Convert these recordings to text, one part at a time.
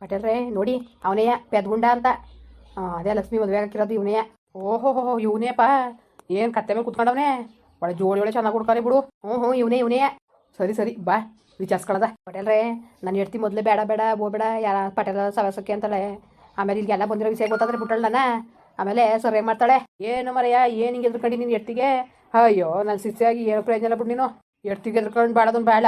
ಪಟೇಲ್ರೇ ನೋಡಿ ಅವನೇ ಪೆದ್ಗುಂಡ ಅಂತ. ಅದೇ ಲಕ್ಷ್ಮಿ ಮದುವೆ ಹಾಕಿರೋದು ಇವನೇ ಓಹೋ, ಹೋ ಇವನೇಪ್ಪ ಏನು ಕತ್ತೆ ಮೇಲೆ ಕುತ್ಕೊಂಡವನೇ? ಒಳ್ಳೆ ಜೋಡಿ, ಒಳ್ಳೆ ಚೆನ್ನಾಗಿ ಕೊಡ್ತಾರೆ ಬಿಡು. ಹ್ಞೂ ಹ್ಞೂ, ಇವನೇ ಇವನೇ. ಸರಿ ಸರಿ, ಬಾ, ವಿಚಾರಿಸ್ಕೊಳದ. ಪಟೇಲ್ರೇ ನಾನು ಹೇಳ್ತೀನಿ ಮೊದಲೇ ಬೇಡ ಬೇಡ, ಹೋಗ್ಬೇಡ, ಯಾರ ಪಟೇಲ ಸವಸಕ್ಕೆ ಅಂತಾಳೆ. ಆಮೇಲೆ ಇಲ್ಲಿಗೆಲ್ಲ ಬಂದಿರೋ ವಿಷಯ ಗೊತ್ತಾದ್ರೆ ಬಿಟ್ಟಳು ನಾನು? ಆಮೇಲೆ ಏನು ಮಾಡ್ತಾಳೆ. ಏನು ಮರೆಯ, ಏನು ಹಿಂಗೆ ಎದ್ರುಕೊಂಡು ನೀನು ಎಟ್ಟಿಗೆ ಅಯ್ಯೋ ನನ್ನ ಸಿಸ್ಸಿಯಾಗಿ ಏನು ಪ್ರಯೋಜನ ಇಲ್ಲ ಬಿಡು ನೀನು. ಎಟ್ಟಿಗೆ ಎದ್ರುಕೊಂಡು ಬೇಡದೊಂದು ಬೇಡ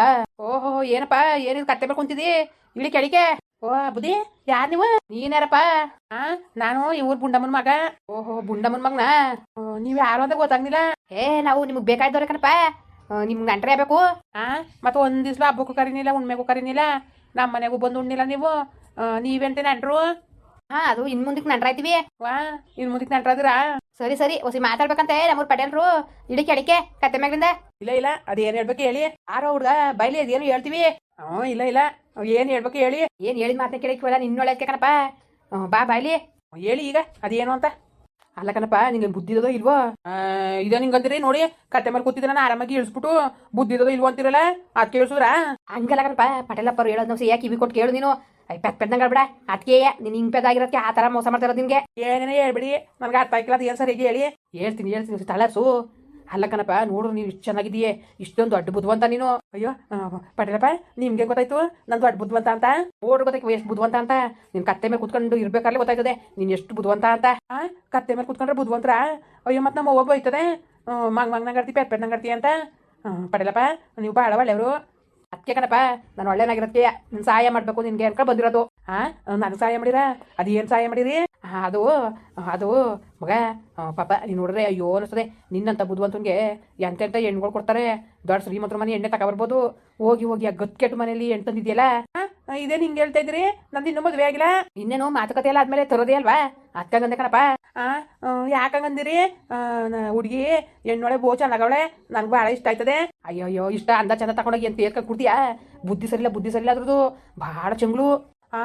ಓಹೋ, ಏನಪ್ಪ, ಏನಿದು ಕತ್ತೆ ಮೇಲೆ ಕುಂತಿದಿ? ಇಳಿ ಕೆಳಿಕೆ ಓ ಬುದಿ ಯಾರ್ ನೀವು? ನೀನ್ಯಾರಪ್ಪ ಆ, ನಾನು ಇವ್ರ ಬುಂಡಮ್ಮನ ಮಗ. ಓಹೋ, ಬುಂಡಮ್ಮನ ಮಗನ. ನೀವ್ ಯಾರು ಅಂತ ಗೊತ್ತಾಗ್ಲಿಲ್ಲ. ಏ ನಾವು ನಿಮ್ಗೆ ಬೇಕಾಯ್ದವ್ರೆ ಕಣಪ್ಪ. ನಿಮ್ಗೆ ನಂಟ್ರೆ ಬೇಕು. ಆ, ಮತ್ತೆ ಒಂದ್ ದಿವ್ಸ ಹಬ್ಬಕ್ಕೂ ಕರೀನಿಲ್ಲ ಉಣ್ಮೆಗೂ ಕರೀನಿಲ್ಲ. ನಮ್ಮ ಮನೆಗೂ ಬಂದು ಉಣ್ಣಿಲ್ಲ ನೀವು. ನೀವೆಂತ ನಂಟ್ರು? ಹಾ, ಅದು ಇನ್ ಮುಂದಕ್ಕೆ ನಂಟ್ರಾಯ್ತೀವಿ. ವಾ, ಇನ್ ಮುಂದಕ್ಕೆ ನಂಟ್ರಾದಿರಾ? ಸರಿ ಸರಿ ಒಸಿ ಮಾತಾಡ್ಬೇಕಂತೆ ನಮ್ಮೂರ್ ಪಟೇಲ್ರು. ಇಡಿ ಕೆಡಿಕೆ ಕತ್ತೆ ಮ್ಯಾಗಿಂದ. ಇಲ್ಲ ಇಲ್ಲ ಅದೇನ್ ಹೇಳ್ಬೇಕು ಹೇಳಿ. ಆರೋ ಹುಡ್ಗ ಬೈಲಿ ಅದೇನು ಹೇಳ್ತೀವಿ? ಹ್ಞೂ ಇಲ್ಲ ಇಲ್ಲ ಏನ್ ಹೇಳ್ಬೇಕು ಹೇಳಿ. ಏನ್ ಹೇಳಿದ ಮಾತನ್ನ ಕೇಳಿಕ್ವಲ್ಲ ನಿನ್ನೊಳಕ್ಕೆ ಕಣಪ್ಪ. ಬಾ ಬಾಯ್ಲಿ ಹೇಳಿ ಈಗ ಅದೇನು ಅಂತ. ಅಲ್ಲ ಕಣಪ್ಪ ನಿಂಗೆ ಬುದ್ಧಿದೋ ಇಲ್ವೋ? ಇದೇ ನಿಂಗಂದಿರಿ ನೋಡಿ ಕತ್ತೆ ಮೇಲೆ ಕೂತಿದ್ರೆ ನಾನು ಆರಾಮಾಗಿ ಇಳಿಸ್ಬಿಟ್ಟು ಬುದ್ಧಿದೋ ಇಲ್ವೋ ಅಂತಿರಲ್ಲ ಅದ್ ಕೇಳಿಸಿದ್ರ ಹಂಗಲ್ಲ ಕಣಪ್ಪ ಪಟೇಲಪ್ಪರು ಹೇಳೋದು ನಾವು ಯಾಕೆ ಕಿವಿ ಕೊಟ್ಟು ಕೇಳು ನೀನು. ಐ ಪೆದ್ ಪೆದ್ದಂಗ ಬಿಡ ಅದಕ್ಕೆ ನೀನು ಹಿಂಗ್ ಪೆದ್ದಾಗಿರೋದಕ್ಕೆ ಆ ಥರ ಮೋಸ ಮಾಡ್ತಾ ಇರೋದು ನಿನ್ಗೆ ಏನೇನೇ ಹೇಳ್ಬಿಡಿ. ನನಗೆ ಅರ್ಥ ಆಗಿಲ್ಲ ಅದು ಏನು ಸರಿಗೆ ಹೇಳಿ? ಹೇಳ್ತೀನಿ ಹೇಳ್ತೀನಿ ತಳಸು ಅಲ್ಲ ಕಣಪ್ಪ ನೋಡು ನೀನು ಇಷ್ಟು ಚೆನ್ನಾಗಿದೆಯೇ ಇಷ್ಟೊಂದು ದೊಡ್ಡ ಬುದ್ಧಿವಂತ ನೀನು. ಅಯ್ಯೋ ಪಟೇಲಪ್ಪ ನಿಮ್ಗೆ ಗೊತ್ತಾಯ್ತು? ನನ್ನ ದೊಡ್ಡ ಬುದ್ಧಿವಂತ ಅಂತ? ನೋಡು ಗೊತ್ತಾಯ್ತು ಎಷ್ಟು ಬುದ್ಧಿವಂತ ಅಂತ. ನಿನ್ ಕತ್ತೆ ಮೇಲೆ ಕುತ್ಕೊಂಡು ಇರ್ಬೇಕಾದ್ರೆ ಗೊತ್ತಾಯ್ತದೆ. ನೀನು ಎಷ್ಟು ಬುದ್ಧಿವಂತ ಅಂತ. ಆ ಕತ್ತೆ ಮೇಲೆ ಕುತ್ಕೊಂಡ್ರೆ ಬುದ್ಧಿವಂತರ ಅಯ್ಯೋ ಮತ್ತೆ ನಮ್ಮ ಒಬ್ಬ ಹೋಯ್ತದೆ ಮಂಗ್ ಮಂಗ್ ನಂಗಡ್ತಿ ಪೆಟ್ ಪೆಟ್ ನಂಗಡ್ತಿ ಅಂತ. ಪಟೇಲಪ್ಪ ನೀವು ಭಾಳ ಒಳ್ಳೆಯವರು. ಅದಕ್ಕೆ ಕಣಪ್ಪ, ನಾನು ಒಳ್ಳೆನಾಗಿರತ್ತೆ ನಿನ್ ಸಹಾಯ ಮಾಡಬೇಕು ನಿನ್ಗೆ ಅನ್ಕೊಂಡು ಬಂದಿರೋದು. ಹಾ ನನಗೆ ಸಹಾಯ ಮಾಡಿರ? ಅದು ಏನು ಸಹಾಯ ಮಾಡಿರಿ? ಅದು ಅದು, ಮಗ ಪಾಪ, ನೀನು ನೋಡ್ರೆ ಅಯ್ಯೋ ಅನಿಸ್ತದೆ. ನಿನ್ನಂತ ಬುದ್ಧಿವಂತನಿಗೆ ಎಂತೆಂತ ಹೆಣ್ಗಳು ಕೊಡ್ತಾರೆ. ದೊಡ್ಡ ಶ್ರೀಮಂತರ ಮನೆ ಎಣ್ಣೆ ತಗೊಬರ್ಬೋದು. ಹೋಗಿ ಹೋಗಿ ಆ ಗತ್ ಕೆಟ್ಟ ಮನೇಲಿ ಹೆಣ್ಣು ತಂದಿದ್ಯಲ್ಲ? ಇದೇ ಹಿಂಗೆ ಹೇಳ್ತಾ ಇದ್ರಿ ನಂದು ಇನ್ನೂ ಮದುವೆ ಆಗಿಲ್ಲ. ಇನ್ನೇನು ಮಾತುಕತೆ ಎಲ್ಲ ಆದ್ಮೇಲೆ ತರೋದೇ ಅಲ್ವಾ? ಅಕ್ಕಂಗಂದೆ ಕಣಪ್ಪ. ಆ ಯಾಕಂಗಂದಿರಿ ಹುಡುಗಿ ಹೆಣ್ಣೊಳೆ ಬೋ ಚೆನ್ನಾಗವಳೆ ನಂಗೆ ಭಾಳ ಇಷ್ಟ ಆಯ್ತದೆ. ಅಯ್ಯೋ ಅಯ್ಯೋ ಇಷ್ಟ ಅಂದ ಚಂದ ತಗೊಂಡೋಗಿ ಅಂತ ಏರ್ಕೊಂಡು ಕುಡ್ತೀಯಾ ಬುದ್ಧಿ ಸರಿಲ್ಲ ಬುದ್ಧಿ ಸರಿಲ್ಲ ಅದ್ರದ್ದು ಭಾಳ ಚಂಗ್ಳು. ಆ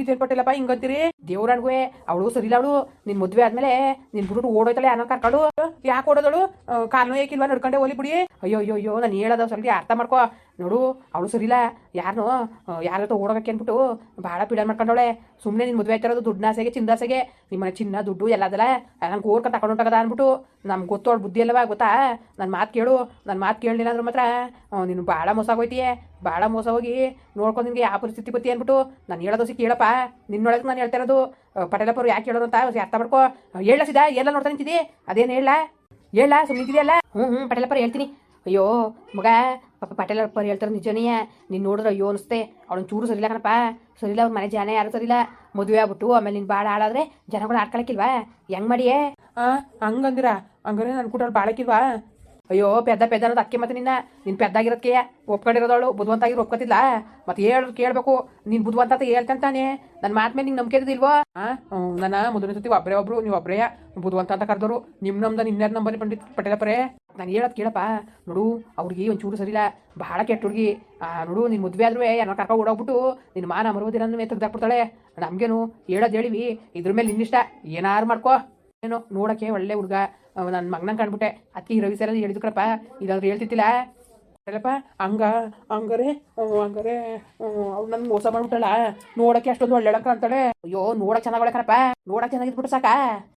ಇದೇನ್ ಪಟ್ಟಿಲ್ಲಪ್ಪ ಹಿಂಗಂತೀರಿ ದೇವ್ರನ್ಗುವೆ ಅವಳು ಸರಿಲ್ಲ ಅವಳು. ನಿನ್ ಮದ್ವೆ ಆದ್ಮೇಲೆ ನಿನ್ ಬಿಟ್ಟು ಓಡೋಯ್ತಾಳೆ ಅನ್ನೋ ಕರ್ಕೊಂಡು. ಯಾಕೆ ಓಡೋದಳು? ಕಾಲು ಏಕಿಲ್ವಾ? ನಡ್ಕೊಂಡೆ ಹೋಲಿ ಬಿಡಿ. ಅಯ್ಯೋ ಅಯ್ಯೋ ಅಯ್ಯೋ ನಾನು ಹೇಳೋದು ಸ್ವಲ್ಪ ಅರ್ಥ ಮಾಡ್ಕೋ. ನೋಡು, ಅವಳು ಸರಿಲ್ಲ ಯಾರು ಯಾರ ಜೊತೆ ಓಡೋಗಕ್ಕೆ ಅಂದ್ಬಿಟ್ಟು ಭಾಳ ಪೀಡ ಮಾಡ್ಕೊಂಡವಳೆ. ಸುಮ್ಮನೆ ನಿನ್ನ ಮದುವೆ ಆಯ್ತಿರೋದು ದುಡ್ಡಾಸೆಗೆ ಚಿಂದಾಸೆಗೆ ನಿಮ್ಮನೆ ಚಿನ್ನ, ದುಡ್ಡು ಎಲ್ಲದಲ್ಲ ನಂಗೆ ಓರ್ಕ ತಗೊಂಡು ಹೊಂಟಾಗದ ಅಂದ್ಬಿಟ್ಟು ನಮ್ಗೆ ಗೊತ್ತು ಅವಳು ಬುದ್ಧಿ ಅಲ್ಲವಾ ಗೊತ್ತಾ? ನನ್ನ ಮಾತು ಕೇಳು ನನ್ನ ಮಾತು ಕೇಳಲಿಲ್ಲ ಅಂದ್ರೆ ಮಾತ್ರ. ನೀನು ಭಾಳ ಮೋಸ ಆಗೋಯ್ತೀಯ. ಭಾಳ ಮೋಸ ಹೋಗಿ ನೋಡ್ಕೊಂಡು ನಿನಗೆ ಯಾವ ಪರಿಸ್ಥಿತಿ ಬತ್ತಿ ಅಂದ್ಬಿಟ್ಟು ನಾನು ಹೇಳೋದು ಕೇಳಪ್ಪ. ನಿನ್ನೊಳಗೆ ನಾನು ಹೇಳ್ತಾ ಇರೋದು ಪಟೇಲಪ್ಪರು ಯಾಕೆ ಹೇಳೋರು ಅಂತ ಅರ್ಥ ಮಾಡ್ಕೋ. ಹೇಳ ಸಿದಾ ಎಲ್ಲ ನೋಡ್ತಾ ನಿಂತಿದ್ದಿ ಅದೇನು ಹೇಳ? ಹೇಳ ಸುಮ್ಮನೆ ನಿಂತಿದೆಯಲ್ಲ ಹ್ಞೂ ಹ್ಞೂ ಪಟೇಲಪ್ಪರು ಹೇಳ್ತೀನಿ. ಅಯ್ಯೋ, ಮಗ, ಪಾಪ ಪಟೇಲಪ್ಪರು ಹೇಳ್ತಾರೆ ನಿಜನೇ, ನೀನು ನೋಡಿದ್ರೆ ಅಯ್ಯೋ ಅನಿಸ್ತೆ ಅವಳೊಂದು ಚೂರು ಸರಿಲ್ಲ ಕಣಪ್ಪ. ಸರಿಲ್ಲ ಅವ್ರ ಮನೆ ಜನ ಯಾರು ಸರಿಲ್ಲ ಮದುವೆ ಆಗ್ಬಿಟ್ಟು, ಆಮೇಲೆ ನೀನು ಭಾಳ ಹಾಳಾದ್ರೆ ಜನಗಳು ಆಡ್ಕೊಳಕ್ಕಿಲ್ವಾ? ಹೆಂಗ್ ಮಾಡಿಯೇ? ಹಾಂ ಹಂಗಂದಿರ? ಹಂಗಾರೆ ನನ್ನ ಕೂಡ ಬಾಳಕ್ಕಿಲ್ವಾ ಅಯ್ಯೋ, ಪೆದ್ದ ಪೆದ್ದ ಅನ್ನೋದು ಅಕ್ಕಿ ಮತ್ತೆ ನಿನ್ನ. ನಿನ್ ಪೆದ್ದಾಗಿರೋದಕ್ಕೆ ಒಪ್ಕೊಂಡಿರೋದವಳು ಬುದ್ಧಿವಂತಾಗಿರೋ ಒಪ್ಕೋತಿಲ್ಲ ಮತ್ತೆ ಹೇಳು, ಕೇಳಬೇಕು. ನಿನ್ ಬುದ್ಧವಂತ ಅಂತ ಹೇಳ್ತಂತಾನೆ ನನ್ನ ಮಾತ್ ಮೇಲೆ ನಿಂಗೆ ನಂಬಿಕೆ ಹಾಂ ನನ್ನ ಮೊದಲನೇ ಸತಿ ಒಬ್ಬರೇ ಒಬ್ರು, ನೀವು ಒಬ್ಬರೇ ಬುದ್ಧವಂತ ಅಂತ ಕರೆದವರು ನಿಮ್ಮ ನಮ್ದು ನಿನ್ನ ನಂಬರ್ ಪಂಡಿತ್ ಪಟೇಲಪ್ಪರೇ ನಾನು ಹೇಳೋದು ಕೇಳಪ್ಪ. ನೋಡು, ಅವ್ರಿಗೆ ಒಂಚೂರು ಸರಿಲ್ಲ ಬಹಳ ಕೆಟ್ಟ ಹುಡುಗಿ. ನೋಡು ನಿನ್ನ ಮದುವೆ ಆದ್ರೂ ಏನೋ ಕರ್ಕೊಂಡು ಓಡೋಗ್ಬಿಟ್ಟು ನಿನ್ನ ಮಾನ ಮರುವುದಿರನ್ನು ತೆಗ್ದಾಕ್ಬಿಡ್ತಾಳೆ. ನಮಗೇನು ಹೇಳೋದು ಹೇಳಿವಿ. ಇದ್ರ ಮೇಲೆ ನಿನ್ನಿಷ್ಟ. ಏನಾರು ಮಾಡ್ಕೋ. ಏನೋ ನೋಡಕ್ಕೆ ಒಳ್ಳೆ ಹುಡುಗ. ನನ್ನ ಮಗ್ನ ಕಂಡ್ಬಿಟ್ಟೆ ಅತ್ತಿ ರವಿ ಸರ್ ಹೇಳಿದ್ರು ಕಣಪ್ಪ ಹೇಳ್ತಿತ್ತಿಲ್ಲ ಹೇಳಪ್ಪ ಹಂಗ ಹಂಗಾರೆ ಹಂಗರೆ ಅವ್ಳು ನನ್ಗೆ ಮೋಸ ಮಾಡ್ಬಿಟ್ಟಲ್ಲ ನೋಡಕ್ಕೆ ಅಷ್ಟೊಂದು ಒಳ್ಳೆ ಅಂತಾಳೆ. ಅಯ್ಯೋ, ನೋಡಕ್ ಚೆನ್ನಾಗಳೆ ಕಣಪ್ಪ. ನೋಡಕ್ ಚೆನ್ನಾಗಿದ್ಬಿಟ್ಟು ಸಾಕ?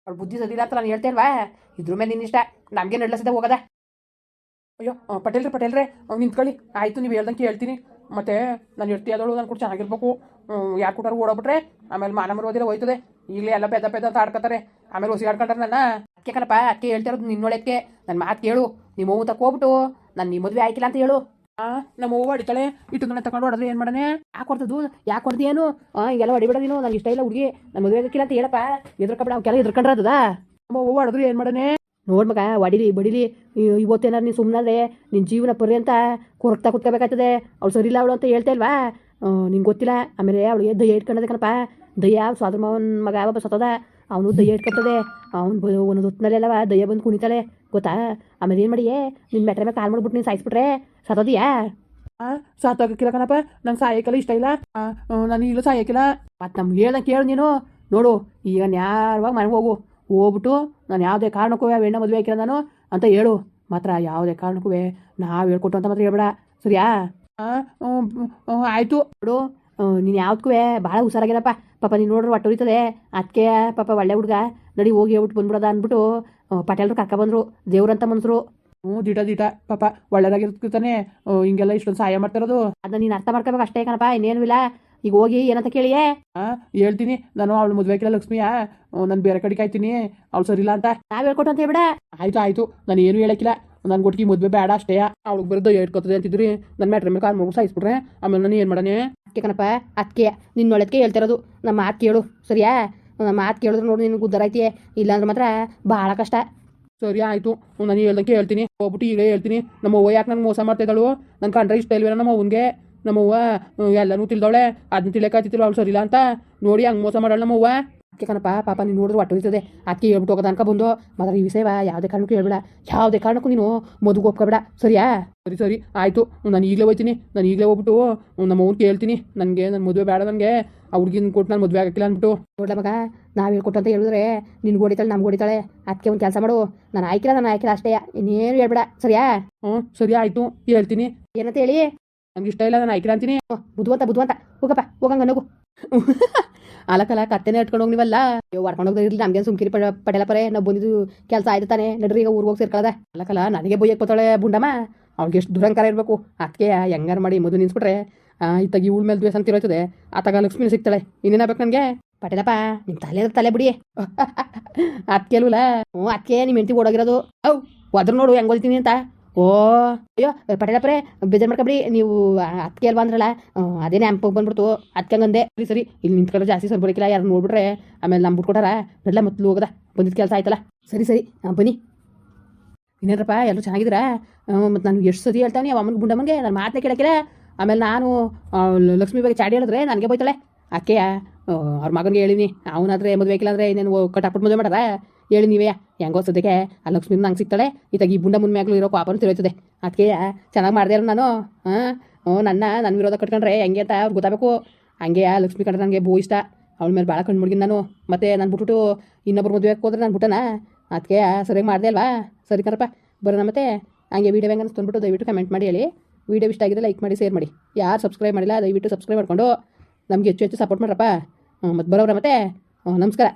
ಅವ್ಳ ಬುದ್ಧಿ ಸದಿಲ್ಲ ಅಂತ ನಾನು ಹೇಳ್ತೇಲ್ವಾ ಇದ್ರ ಮೇಲೆ ನಿನ್ನ ಇಷ್ಟ. ನಮಗೆ ನಡ್ಲಸದೆ ಹೋಗದ. ಅಯ್ಯೋ ಪಟೇಲ್ ಪಟೇಲ್ರಿ ಪಟೇಲ್ರೆ ನಿಂತ್ಕೊಳ್ಳಿ. ಆಯ್ತು, ನೀವು ಹೇಳ್ದಂಗೆ ಹೇಳ್ತೀನಿ ಮತ್ತೆ ನಾನು ಹೆಡ್ತಿ ಅದಳು ನಾನು ಕೂಡ ಚೆನ್ನಾಗಿರ್ಬೇಕು. ಯಾರು ಕೂಡ ಓಡೋಗ್ಬಿಟ್ರೆ, ಆಮೇಲೆ ಮಾನ ಮರೋದಿಲ್ಲ ಹೋಯ್ತದೆ. ಈಗಲೇ ಎಲ್ಲ ಪೆದ ಪೆದ್ದ ಅಂತ ಆಡ್ಕೊತಾರೆ. ಆಮೇಲೆ ಹೊಸಿ ಆಡ್ಕೊಂಡ್ರೆ ನನ್ನ ಅಕ್ಕೆ ಕಣಪ್ಪ, ಅಕ್ಕೆ ಹೇಳ್ತಿರೋದು ನಿನ್ನೊಳಕ್ಕೆ ನನ್ನ ಮಾತು ಕೇಳು ನಿಮ್ಮ ಅವ್ವ ತಕೋಬಿಟ್ಟು ಹೋಗ್ಬಿಟ್ಟು ನಾನು ನಿಮ್ಮ ಮದುವೆ ಆಯ್ಕಿಲ್ಲ ಅಂತ ಹೇಳು. ಆ, ನಮ್ಮ ಅವ್ವ ಅಡಿತಾಳೆ, ಇಟ್ಟು ನನ್ನ ತಗೊಂಡು ಹೊಡೆದ್ರೆ ಏನು ಮಾಡನೆ? ಯಾಕೆ ಹೊಡೆದು ಯಾಕೆ ಹೊಡೆದು ಏನು? ಹೊಡಿಬೇಡ ನೀನು, ನಂಗೆ ಇಷ್ಟ ಇಲ್ಲ ಹುಡುಗಿ. ನನ್ನ ಮದುವೆ ಆಗಿಲ್ಲ ಅಂತ ಹೇಳಪ್ಪ. ಎದ್ರಕಬೇಡ ಅವ್ಕೆಲ್ಲ ಎದ್ರಕೊಂಡ್ರೆ ಅದದ? ನಮ್ಮ ಅವ್ವ ಹೊಡೆದ್ರು ಏನು ಮಾಡನೆ? ನೋಡ್ ಮಗ, ಹೊಡಿಲಿ, ಬಡಿಲಿ. ಇವತ್ತೇನಾರು ನೀನು ಸುಮ್ಮನಾದ್ರೆ ನಿನ್ನ ಜೀವನ ಪರ್ಯಂತ ಕೊರಗ್ತಾ ಕುತ್ಕೋಬೇಕಾಗ್ತದೆ. ಅವಳು ಸರಿಲ್ಲ ಅವಳು ಅಂತ ಹೇಳ್ತಾ ಇಲ್ವಾ? ನಿಂಗೆ ಗೊತ್ತಿಲ್ಲ. ಆಮೇಲೆ ಅವಳಿಗೆ ಎದ್ದು ಇಟ್ಕೊಂಡದೆ ಕಣಪ್ಪ. ದಯ್ಯ ಸ್ವಾದ್ರ ಮಾವನ ಮಗ ಒಬ್ಬ ಸತ್ತದ? ಅವನು ದಯ್ಯ ಇಟ್ಕೊತದೆ ಅವ್ನು ಒಂದೊಂದು ಹೊತ್ತಿನಲ್ಲೆಲ್ಲವ ದಯ್ಯ ಬಂದು ಕುಣಿತಾಳೆ. ಗೊತ್ತಾ? ಆಮೇಲೆ ಏನು ಮಾಡಿಯೇ? ನಿನ್ನ ಮೆಟ್ರ ಮೇಲೆ ಕಾಲ್ ಮಾಡ್ಬಿಟ್ಟು ನೀನು ಸಾಯಿಸ್ಬಿಟ್ರೆ. ಸತ್ತೋದಿಯಾ? ಸಾತಾಗಕ್ಕಿಲ್ಲ ಕಣಪ್ಪ. ನಂಗೆ ಸಾಯಕ್ಕೆಲ್ಲ ಇಷ್ಟ ಇಲ್ಲ. ನಾನು ಇಲ್ಲೂ ಸಾಯಕಿಲ್ಲ ಮತ್ತು ನಮ್ಗೆ ಹೇಳ್ದಂಗೆ ಕೇಳು ನೀನು. ನೋಡು ಈಗ ನ್ಯಾರವಾಗಿ ಮನೆಗೆ ಹೋಗು? ಹೋಗ್ಬಿಟ್ಟು ನಾನು ಯಾವುದೇ ಕಾರಣಕ್ಕೂ ಎಣ್ಣೆ ಮದುವೆ ಹಾಕಿಲ್ಲ ನಾನು ಅಂತ ಹೇಳು. ಮಾತ್ರ ಯಾವುದೇ ಕಾರಣಕ್ಕೂ ನಾವು ಹೇಳ್ಕೊಟ್ಟು ಅಂತ ಮಾತ್ರ ಹೇಳ್ಬೇಡ. ಸರಿಯಾ? ಆಯಿತು. ನೋಡು ನೀನು ಯಾವ್ದಕ್ಕೂ ಭಾಳ ಹುಷಾರಾಗಿರಪ್ಪ ಪಾಪ ನೀನು ನೋಡ್ರಿ ಒಟ್ಟು ಹೊರಿತದೆ ಅದಕ್ಕೆ ಪಾಪ ಒಳ್ಳೆ ಹುಡುಗ. ನಡಿ ಹೋಗಿ ಹೇಳ್ಬಿಟ್ಟು ಬಂದ್ಬಿಡೋದ ಅಂದ್ಬಿಟ್ಟು ಪಟೇಲ್ರು ಕರ್ಕೊಬಂದ್ರು. ದೇವ್ರಂತ ಮನ್ಸರು. ಹ್ಞೂ ದಿಟ ದಿಟ. ಪಾಪ ಒಳ್ಳೆದಾಗಿರ್ತಾನೆ. ಹಿಂಗೆಲ್ಲ ಇಷ್ಟೊಂದು ಸಹಾಯ ಮಾಡ್ತಿರೋದು ಅದನ್ನ ನೀನು ಅರ್ಥ ಮಾಡ್ಕೋಬೇಕು ಅಷ್ಟೇ ಕಣಪ್ಪ ಇನ್ನೇನು ಇಲ್ಲ. ಈಗ ಹೋಗಿ ಏನಂತ ಕೇಳಿಯೇ ಹಾಂ ಹೇಳ್ತೀನಿ. ನಾನು ಅವಳು ಮದುವೆ ಹಾಕಿಲ್ಲ ಲಕ್ಷ್ಮಿಯ. ನಾನು ಬೇರೆ ಕಡೆಗೆ ಆಯ್ತೀನಿ ಸರಿ ಇಲ್ಲ ಅಂತ. ನಾವ್ ಹೇಳ್ಕೊಟ್ಟು ಅಂತ ಹೇಳ್ಬಿಡ. ಆಯ್ತು ಆಯ್ತು. ನಾನು ಏನು ಹೇಳಕ್ಕಿಲ್ಲ. ನನ್ನ ಗುಟ್ಕಿ ಮದುವೆ ಬೇಡ ಅಷ್ಟೇ. ಅವಳಿಗೆ ಬರೋದು ಹೇಳ್ಕೊತದೆ ಅಂತಿದ್ರಿ. ನನ್ನ ಮ್ಯಾಟ್ರಿ ಮೇಲೆ ಕಾಲು ಮೂರು ಸಾಯಿಸ್ಬಿಟ್ರೆ ಆಮೇಲೆ ನಾನು ಏನು ಮಾಡಾನೆ ಕಣಪ್ಪ ಅದಕ್ಕೆ ನಿನ್ನ ಒಳಕ್ಕೆ ಹೇಳ್ತಿರೋದು. ನಮ್ಮ ಮಾತು ಕೇಳು, ಸರಿಯಾ? ನಮ್ಮ ಮಾತು ಕೇಳಿದ್ರೆ ನೋಡು, ನಿನಗೆ ಐತಿ ಇಲ್ಲಾಂದ್ರೆ ಮಾತ್ರ ಭಾಳ ಕಷ್ಟ. ಸರಿ ಆಯಿತು ನಾನು ಹೇಳ್ದಂಗೆ ಹೇಳ್ತೀನಿ. ಹೋಗ್ಬಿಟ್ಟು ಈಗಲೇ ಹೇಳ್ತೀನಿ. ನಮ್ಮ ಅವ್ವ ಯಾಕೆ ನಂಗೆ ಮೋಸ ಮಾಡ್ತಾ ಇದ್ದಾಳು? ನನ್ನ ಕಂಡ್ರೆ ಇಷ್ಟ ಇಲ್ವೇನೋ ನಮ್ಮ ಅವ್ವನಿಗೆ ನಮ್ಮವ್ವ ಎಲ್ಲನೂ ತಿಳ್ದವಳೆ ಅದನ್ನ ಅವಳು ಅವ್ಳು ಸರಿಲ್ಲ ಅಂತ? ನೋಡಿ, ಹಂಗೆ ಮೋಸ ಮಾಡೋಳು ನಮ್ಮ ಅವ್ವ ಅದಕ್ಕೆ ಕಣಪ್ಪ ಪಾಪ ನೀನು ನೋಡಿದ್ರೆ ಒಟ್ಟು ಇರ್ತದೆ ಅದಕ್ಕೆ ಹೇಳ್ಬಿಟ್ಟು ಹೋಗೋದು ಅನ್ಕ ಬಂದು. ಮಾತ್ರ ಈ ವಿಷಯವ ಯಾವುದೇ ಕಾರಣಕ್ಕೂ ಹೇಳ್ಬೇಡ. ಯಾವುದೇ ಕಾರಣಕ್ಕೂ ನೀನು ಮದುವೆ ಒಪ್ಕೊಬೇಡ. ಸರಿಯಾ? ಸರಿ ಸರಿ ಆಯಿತು. ನಾನು ಈಗಲೇ ಹೋಗ್ತೀನಿ. ನಾನು ಈಗಲೇ ಹೋಗ್ಬಿಟ್ಟು ನಮ್ಮ ಅವ್ನ ಕೇಳ್ತೀನಿ ನನಗೆ ನನ್ನ ಮದುವೆ ಬೇಡ ನನಗೆ ಆ ಹುಡುಗಿನ ಕೊಟ್ಟು ನಾನು ಮದುವೆ ಆಗಕ್ಕಿಲ್ಲ ಅಂದ್ಬಿಟ್ಟು ನೋಡ್ಲ ಮಗ ನಾವು ಹೇಳ್ಕೊಟ್ಟು ಅಂತ ಹೇಳಿದ್ರೆ ನಿನ್ಗೆ ಹೊಡಿತಾಳೆ ನಮ್ಗೆ ಹೊಡಿತಾಳೆ. ಅದಕ್ಕೆ ಒಂದು ಕೆಲಸ ಮಾಡು. ನಾನು ಆಯ್ಕಿಲ್ಲ ನಾನು ಆಯ್ಕಿಲ್ಲ ಅಷ್ಟೇ. ಇನ್ನೇನು ಹೇಳ್ಬೇಡ. ಸರಿಯಾ? ಹ್ಞೂ ಸರಿ ಆಯಿತು. ಹೇಳ್ತೀನಿ. ಏನಂತ ಹೇಳಿ? ನನಗೆ ಇಷ್ಟ ಇಲ್ಲ ನಾನು ಆಯ್ಕಿಲ್ಲ ಅಂತೀನಿ. ಹ್ಮ್, ಬುದ್ಧಿವಂತ ಬುದ್ಧಿವಂತ ಹೋಗಪ್ಪ ಹೋಗಂಗ ನಗು. ಅಲಕಲ್ಲ ಕತ್ತೆನೇ ಇಟ್ಕೊಂಡು ಹೋಗಿ ನೀವಲ್ಲ? ಅಯ್ಯೋ ವರ್ಕೊಂಡು ಹೋಗಿ ಇರ್ಲಿ, ನಮ್ಗೇನು ಸುಮ್ಕಿರಿ ಪಡ ಪಡೆಯಲ್ಲ ಪರೇ. ನಾವು ಬಂದಿದ್ದು ಕೆಲಸ ಆಯ್ತು ತಾನೆ. ನಡ್ರಿ, ಈಗ ಊರಿಗೆ ಹೋಗಿ ಸೇರ್ಕೊಳ್ಳೋದ ಅಲಕಲ ನನಗೆ ಬೊಯ್ಯಕ್ಕೆ ಬರ್ತಾಳೆ ಬುಂಡಮ್ಮ. ಅವ್ನಿಗೆ ಎಷ್ಟು ದುರಂಕಾರ ಇರಬೇಕು. ಅದಕ್ಕೆ ಹೆಂಗಾರು ಮಾಡಿ ಮದುವೆ ನಿನ್ಸ್ಬಿಟ್ರೆ ಇತ್ತಾಗ ಇವಳ ಮೇಲೆ ದ್ವೇಷ ಅಂತ ಇರೋತದೆ ಆತಾಗ ಲಕ್ಷ್ಮಿ ಸಿಗ್ತಾಳೆ. ಇನ್ನೇನಾಗಬೇಕು ನನಗೆ? ಪಟೇಲಪ್ಪ ನಿಮ್ಮ ತಲೆ ತಲೆ ಬಿಡಿ. ಅದಕ್ಕೆ ಅಲ್ವಲ್ಲ ಹ್ಞೂ ಅತ್ಕೆ ನಿಮ್ಮ ಹೆಂಡತಿ ಓಡೋಗಿರೋದು. ಅವು ಒದ್ರ ನೋಡು, ಹೆಂಗ್ ಓದ್ತೀನಿ ಅಂತ. ಓ, ಅಯ್ಯೋ ಪಟೇಲಪ್ಪರೇ ಬೇಜಾರು ಮಾಡ್ಕೊಬಿಡಿ. ನೀವು ಅತ್ತಿಗೆ ಅಲ್ವಾ ಅಂದ್ರಲ್ಲ ಅದೇ ನ್ಯಾಂಪ್ ಬಂದ್ಬಿಡ್ತು. ಅತ್ಕಂಗಂದೆ ಸರಿ ಸರಿ, ಇಲ್ಲಿ ನಿಂತ್ಕೊಂಡ್ರೆ ಜಾಸ್ತಿ ಸರ್ ಬರೋಕಿಲ್ಲ ಯಾರು ನೋಡ್ಬಿಟ್ರೆ. ಆಮೇಲೆ ನಮ್ಮ ಬಿಟ್ಕೊಟಾರ ನಡ್ಲ ಮೊದಲು ಹೋಗದ. ಬಂದಿದ್ದ ಕೆಲಸ ಆಯ್ತಲ್ಲ. ಸರಿ ಸರಿ ಬನ್ನಿ. ಇನ್ನೇನಪ್ಪ ಎಲ್ಲರೂ ಚೆನ್ನಾಗಿದ್ದೀರಾ? ಮತ್ತು ನಾನು ಎಷ್ಟು ಸರಿ ಹೇಳ್ತಾನೆ ಅಮ್ಮನ ಗುಂಡಮ್ಮನಿಗೆ ನಾನು ಮಾತನ್ನೇ ಕೇಳಕ್ಕಿಲ್ಲ. ಆಮೇಲೆ ನಾನು ಲಕ್ಷ್ಮಿ ಬಗ್ಗೆ ಚಾಡಿ ಹೇಳಿದ್ರೆ ನನಗೆ ಬೈತಾಳೆ. ಅಕ್ಕೆ ಅವ್ರ ಮಗನಿಗೆ ಹೇಳಿನಿ. ಅವನಾದ್ರೆ ಮದುವೆ ಆಗಿಲ್ಲ ಅಂದರೆ ಇನ್ನೇನು ಕಟ್ಟಾಕ್ಬಿಟ್ಟು ಮದುವೆ ಮಾಡಾರ ಹೇಳಿ ನೀವೇ, ಹೆಂಗೋ ಸದ್ಯಕ್ಕೆ ಆ ಲಕ್ಷ್ಮೀನ ನಂಗೆ ಸಿಗ್ತಾಳೆ, ಈತಾಗ ಈ ಬುಂಡ ಮುನ್ಮ್ಯಾಗ್ಲೂ ಇರೋ ಪಾಪನು ತಿಳಿಯುತ್ತದೆ. ಅದಕ್ಕೆ ಚೆನ್ನಾಗಿ ಮಾಡಿದೆ ನಾನು? ಹಾಂ ಹ್ಞೂ ನನ್ನ ನನ್ನ ವಿರೋಧ ಕಟ್ಕೊಂಡ್ರೆ ಹೆಂಗೆ ಅಂತ ಅವ್ರು ಗೊತ್ತಾಗಬೇಕು. ಹಂಗೆ ಲಕ್ಷ್ಮಿ ಕಂಡ್ರೆ ನನಗೆ ಭೂ ಇಷ್ಟ. ಅವಳ ಮೇಲೆ ಭಾಳ ಕಣ್ಣು ಮುಡ್ಗಿನ ನಾನು. ಮತ್ತೆ ನಾನು ಬಿಟ್ಬಿಟ್ಟು ಇನ್ನೊಬ್ಬರು ಮದುವೆ ಹೋದ್ರೆ ನಾನು ಬಿಟ್ಟನಾ? ಅದಕ್ಕೆ ಸರಿಯಾಗಿ ಮಾಡಿದೆ ಅಲ್ವಾ? ಸರಿ ಕಣಪ್ಪ, ಬರೋಣ ಮತ್ತೆ. ಹಂಗೆ ವೀಡಿಯೋ ಹೆಂಗೆ ಅನಿಸ್ತು ದಯವಿಟ್ಟು ಕಮೆಂಟ್ ಮಾಡಿ ಹೇಳಿ. ವೀಡಿಯೋ ಇಷ್ಟ ಆಗಿದ್ರೆ ಲೈಕ್ ಮಾಡಿ ಶೇರ್ ಮಾಡಿ. ಯಾರು ಸಬ್ಸ್ಕ್ರೈಬ್ ಮಾಡಿಲ್ಲ, ದಯವಿಟ್ಟು ಸಬ್ಸ್ಕ್ರೈಬ್ ಮಾಡ್ಕೊಂಡು ನಮಗೆ ಹೆಚ್ಚು ಹೆಚ್ಚು ಸಪೋರ್ಟ್ ಮಾಡ್ರಪ್ಪ. ಮತ್ತು ಬರೋರ ಮತ್ತೆ. ನಮಸ್ಕಾರ.